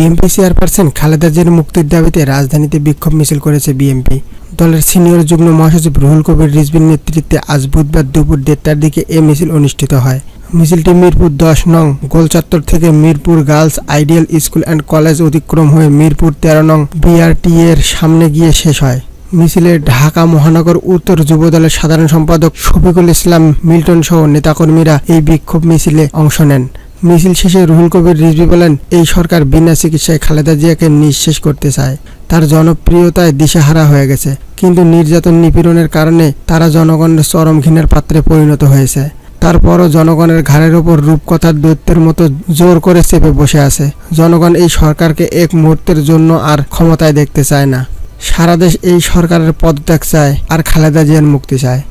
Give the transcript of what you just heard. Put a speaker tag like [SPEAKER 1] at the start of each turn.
[SPEAKER 1] BNP chairperson Khaleda জিয়ার মুক্তির দাবিতে রাজধানীতে বিক্ষোভ মিছিল করেছে বিএনপি। দলের সিনিয়র যুগ্ম মহাসচিব রুহুল কবির রিজবির নেতৃত্বে আজ বুধবার দুপুর দেড়টার দিকে এ মিছিল অনুষ্ঠিত হয়। মিছিলটি মিরপুর দশ নং গোলচত্বর থেকে Mirpur girls ideal school and college অতিক্রম হয়ে মিরপুর তেরো নং বিআরটি এর সামনে গিয়ে শেষ হয়। মিছিলে ঢাকা মহানগর উত্তর যুবদলের সাধারণ সম্পাদক শফিকুল ইসলাম মিল্টন সহ নেতাকর্মীরা এই বিক্ষোভ মিছিলে অংশ নেন। মিছিল শেষে রুহুল কবির রিজভি বলেন, এই সরকার বিনা চিকিৎসায় খালেদা জিয়াকে নিঃশেষ করতে চায়। তার জনপ্রিয়তায় দিশেহারা হয়ে গেছে। কিন্তু নির্যাতন নিপীড়নের কারণে তারা জনগণের চরম ঘৃণার পাত্রে পরিণত হয়েছে। তারপরও জনগণের ঘাড়ের ওপর রূপকথার দৈত্যের মতো জোর করে চেপে বসে আছে। জনগণ এই সরকারকে এক মুহূর্তের জন্য আর ক্ষমতায় দেখতে চায় না। সারা দেশ এই সরকারের পদত্যাগ চায় আর খালেদা জিয়ার মুক্তি চায়।